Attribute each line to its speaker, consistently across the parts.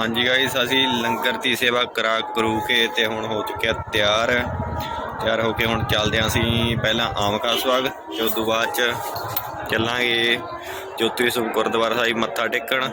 Speaker 1: ਹਾਂਜੀ ਗਾਇਸ ਅਸੀਂ ਲੰਗਰ ਦੀ ਸੇਵਾ ਕਰਾ ਕਰੂ ਕੇ ਤੇ ਹੁਣ ਹੋ ਚੁੱਕਿਆ ਤਿਆਰ। ਤਿਆਰ ਹੋ ਕੇ ਹੁਣ ਚੱਲਦੇ ਹਾਂ ਅਸੀਂ ਪਹਿਲਾਂ ਆਮ ਕਾ ਸਵਾਗ, ਤੇ ਉਸ ਤੋਂ ਬਾਅਦ ਚ ਚੱਲਾਂਗੇ ਜੋਤੀ ਸਰੂਪ ਗੁਰਦੁਆਰਾ ਸਾਹਿਬ ਮੱਥਾ ਟੇਕਣ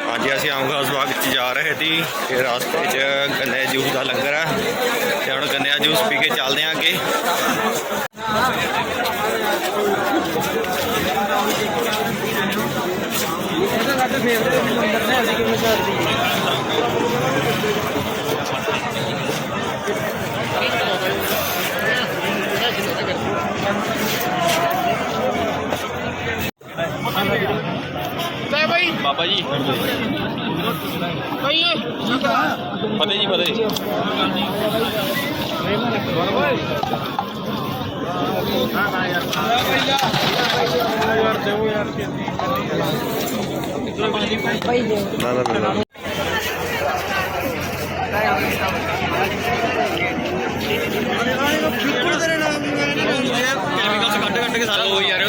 Speaker 1: ਹਾਂਜੀ ਅਸੀਂ ਆਮ ਖਾਸ ਬਾਗ ਚ ਜਾ ਰਹੇ ਸੀ ਤੇ ਰਸਤੇ 'ਚ ਗੰਨੇ ਜੂਸ ਦਾ ਲੰਗਰ ਆ ਤੇ ਹੁਣ ਗੰਨੇ ਦਾ ਜੂਸ ਪੀ ਕੇ ਚੱਲਦੇ ਆਂ ਅੱਗੇ
Speaker 2: ਇਹਦਾ ਸਾਡੇ ਫੇਵਰੇਟ ਨੰਬਰ ਨੇ ਅਸੀਂ ਕਿਵੇਂ ਕਰਦੀ
Speaker 3: ਬਾਬਾ ਜੀ ਫਤਿਹ ਜੀ ਫਤਿਹ।
Speaker 1: ਨਾ ਨਾ ਨਾ ਨਾ।
Speaker 3: ਕੈਮੀਕਲਸ ਕੱਢ ਕੱਢ ਕੇ ਸਾਰਾ ਹੋ ਯਾਰ।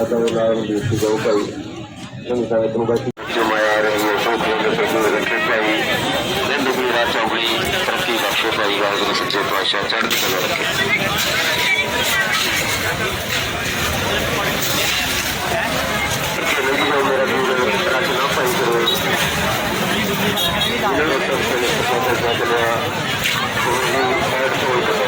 Speaker 4: ਪ੍ਰਸ਼ਾਦਾ ਦੇ ਨਾਲ ਬੇਨਤੀ ਕਰੋ ਭਾਈ ਇਹਨਾਂ ਸਾਰੇ ਨੂੰ ਬਾਈ ਜੋ ਮਾਇਆ ਰਹੇ ਹੋ ਸੋ ਕੋਈ ਦੇ ਸੋ ਰੱਖੇ ਭਾਈ ਜਿੰਦ ਦੀ ਰਾਤ ਚੌਂਕੀ ਤਰੱਕੀ ਬਖਸ਼ੇ ਭਾਈ ਵਾਹਿਗੁਰੂ ਸੱਚੇ ਪਾਤਸ਼ਾਹ ਚੜ੍ਹਦੀ ਕਲਾ ਰੱਖੇ। ਇਹਨਾਂ ਨੂੰ ਸਭ
Speaker 1: ਤੋਂ ਪਹਿਲਾਂ ਸਭ ਤੋਂ ਪਹਿਲਾਂ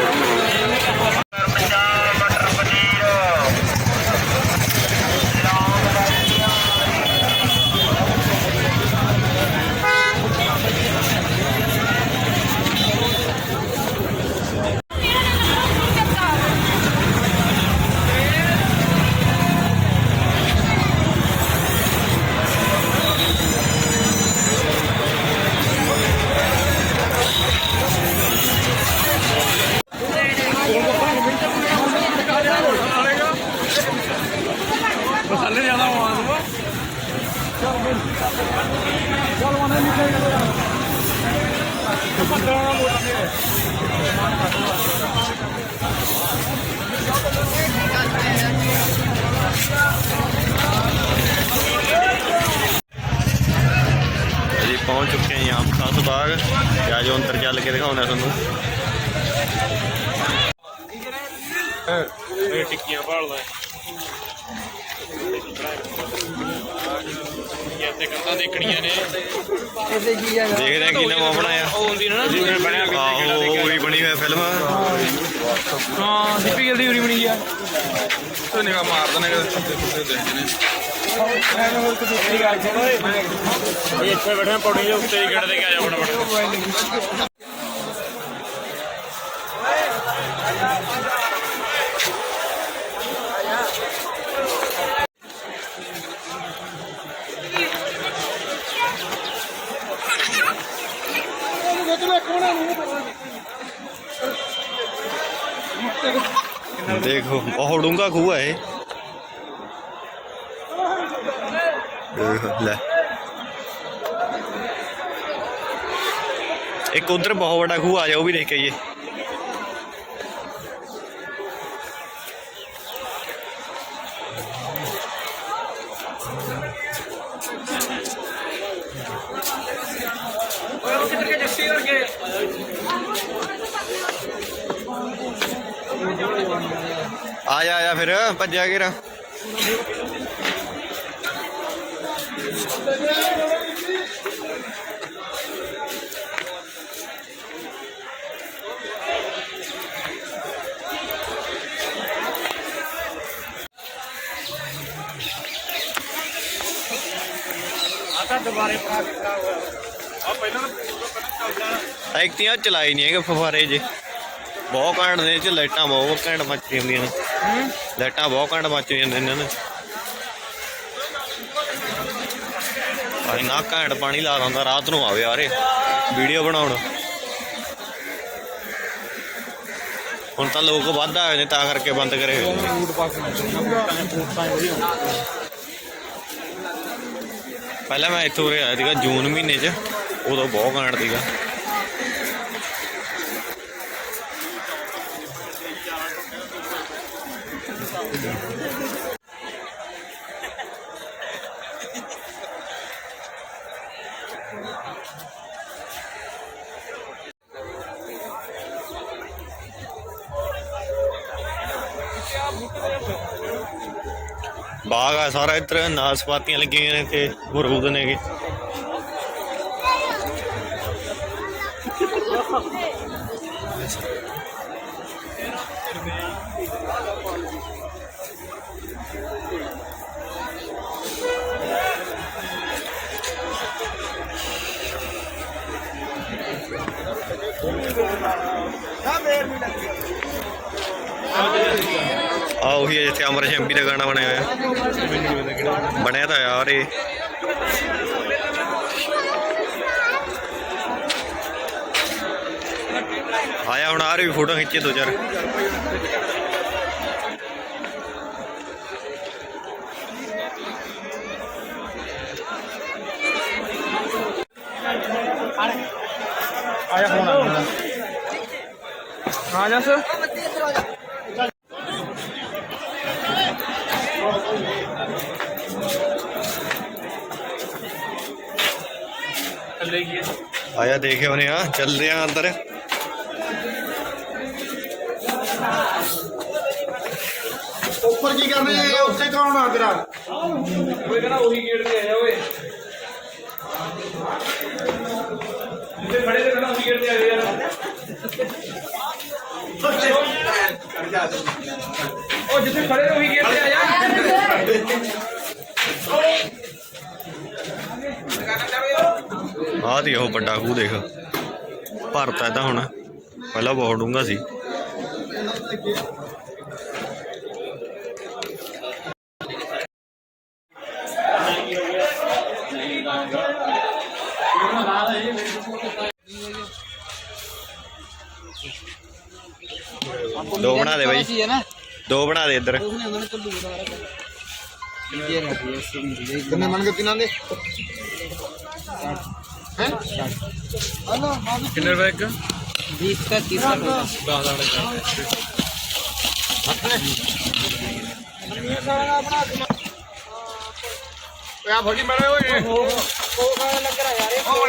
Speaker 1: ਆਮ ਖਾਸ ਬਾਗ ਤੇ ਆਜੋ ਅੰਦਰ ਚੱਲ ਕੇ ਦਿਖਾਉਂਦਾ ਤੁਹਾਨੂੰ।
Speaker 3: ਇਹ ਟਿੱਕੀਆਂ ਭਾਲਦਾ। ਇਹ ਤੇ ਕੰਧਾਂ ਦੇਖਣੀਆਂ ਨੇ।
Speaker 2: ਇਸੇ ਕੀ ਹੈਗਾ
Speaker 1: ਦੇਖਦੇ ਹਾਂ ਕੀ ਨਵਾਂ ਬਣਾਇਆ।
Speaker 3: ਉਹ ਹੁੰਦੀ ਨਾ ਜਿਵੇਂ ਬਣਿਆ
Speaker 1: ਆਹੋ ਉਹ ਬਣੀ ਹੋਈ ਫਿਲਮ।
Speaker 2: ਹਾਂ ਦੀਪੀ ਗਿਲ ਦੀ ਉਰੀ ਬਣੀ ਆ।
Speaker 3: ਤੇ ਨਿਗਾਹ ਮਾਰ ਦਨੇ ਕਿ ਛੱਤੇ ਛੱਤੇ ਦੇਖਦੇ ਨੇ। ਇਹ ਇੱਥੇ ਬੈਠੇ ਪੌੜੀ ਦੇ ਉੱਤੇ ਹੀ ਗੇੜ ਦੇ ਕੇ ਆ ਜਾ ਫਟਾਫਟ
Speaker 1: ਦੇਖੋ ਬਹੁਤ ਡੂੰਘਾ ਖੂਹ ਹੈ ਇਹ ਦੇਖ ਲੈ। ਇੱਕ ਉਧਰ ਬਹੁਤ ਵੱਡਾ ਖੂਹ ਆ ਜਾ ਉਹ ਵੀ ਦੇਖ ਕੇ ਆਈਏ। ਆ ਜਾ ਆ ਜਾ ਫਿਰ, ਭੱਜਿਆ ਕਿਰਾ
Speaker 2: ਆਤਾ ਦੁਬਾਰੇ ਪਾ ਕੇ ਖਰਾਬ ਹੋਇਆ
Speaker 3: ਆ ਪਹਿਲਾਂ
Speaker 1: ਐਕਟੀਆਂ ਚਲਾਈ ਨਹੀਂ ਹੈਗੇ ਫਫਾਰੇ ਜੇ। ਬਹੁਤ ਨੇ ਇਹ ਚ ਲਾਈਟਾਂ ਬਹੁਤ ਘੈਂਟ ਮੱਚਦੀਆਂ ਹੁੰਦੀਆਂ ਨੇ। ਲਾਈਟਾਂ ਬਹੁਤ ਘੈਂਟ ਮੱਚ ਜਾਂਦੀਆਂ ਨੇ ਇਹਨਾਂ ਨੇ। ਇੰਨਾ ਘੈਂਟ ਪਾਣੀ ਲਾ ਦਿੰਦਾ, ਰਾਤ ਨੂੰ ਆਵੇ ਯਾਰੇ ਵੀਡੀਓ ਬਣਾਉਣ। ਹੁਣ ਤਾਂ ਲੋਕ ਵੱਧ ਆਏ ਨੇ, ਤਾਂ ਕਰਕੇ ਬੰਦ ਕਰੇ ਹੋਏ ਨੇ। ਪਹਿਲਾਂ ਮੈਂ ਇੱਥੋਂ ਉਰੇ ਆਇਆ ਸੀਗਾ, ਜੂਨ ਮਹੀਨੇ 'ਚ। ਉਦੋਂ ਬਹੁਤ ਘੈਂਟ ਸੀਗਾ। ਬਾਗ ਆ ਸਾਰਾ ਇੱਧਰ ਨਾਸਪਾਤੀਆਂ ਲੱਗੀਆਂ ਹੋਈਆਂ ਨੇ ਤੇ ਅਮਰੂਦ ਨੇਗੇ ਆ ਉਹੀ ਹੈ ਜਿੱਥੇ ਅਮਰ ਸ਼ੈਂਪੀ ਦਾ ਗਾਣਾ ਬਣਿਆ ਹੋਇਆ। ਬਣਿਆ ਤਾਂ ਯਾਰ ਇਹ। ਆਇਆ ਹੁਣ ਆ ਰਹੀ ਫੋਟੋ ਖਿੱਚੇ ਦੋ ਚਾਰ।
Speaker 2: ਆਇਆ ਫੋਨ ਆ ਗਿਆ ਹਾਂ
Speaker 1: ਆਇਆ ਦੇਖੇ ਉਹਨੇ ਆ ਚੱਲਦੇ ਆ ਅੰਦਰ।
Speaker 5: ਉੱਪਰ ਕੀ ਕਰਨੇ ਉੱਥੇ ਕੌਣ ਆ ਤੇਰਾ?
Speaker 2: ਕੋਈ ਕਹਿੰਦਾ ਉਹੀ ਗੇਟ ਤੇ ਆਇਆ ਓਏ। ਜਿੱਥੇ ਖੜੇ ਤੇ ਕਹਿੰਦਾ ਉਹੀ ਗੇਟ ਤੇ ਆ ਗਿਆ ਯਾਰ। ਉਹ ਜਿੱਥੇ ਖੜੇ ਤੇ ਉਹੀ ਗੇਟ ਤੇ ਆ ਜਾ
Speaker 1: ਆਹ ਦੀ ਉਹ ਵੱਡਾ ਖੂਹ ਦੇਖ। ਭਰਤਾ ਇਹਦਾ ਹੁਣ। ਪਹਿਲਾਂ ਬਹੁਤ ਡੂੰਘਾ ਸੀ। ਦੋ ਬਣਾ ਦੇ ਬਾਈ। ਦੋ ਬਣਾ ਦੇ ਇੱਧਰ।
Speaker 5: ਕਿੰਨੇ ਮੰਨ ਕੇ ਤਿੰਨਾਂ ਦੇ?
Speaker 6: ਕਿੰਨੇ ਰੁਪਏ ਇੱਕ?
Speaker 5: ਆ ਫੜੀ ਮਰੇ ਓਏ ਹੋ ਗਿਆ
Speaker 2: ਓਏ ਉਹਦੇ ਪਤਾ ਕੀ ਕਰਨਾ ਸੀ ਉਹਦੇ ਆਪਾਂ ਉਹ ਗੰਡੇ ਤੇ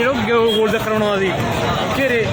Speaker 2: ਜਿਹੜਾ ਗੋਲ ਚੱਕਰ ਬਣਾਉਣਾ ਸੀ। ਘੇਰੇ।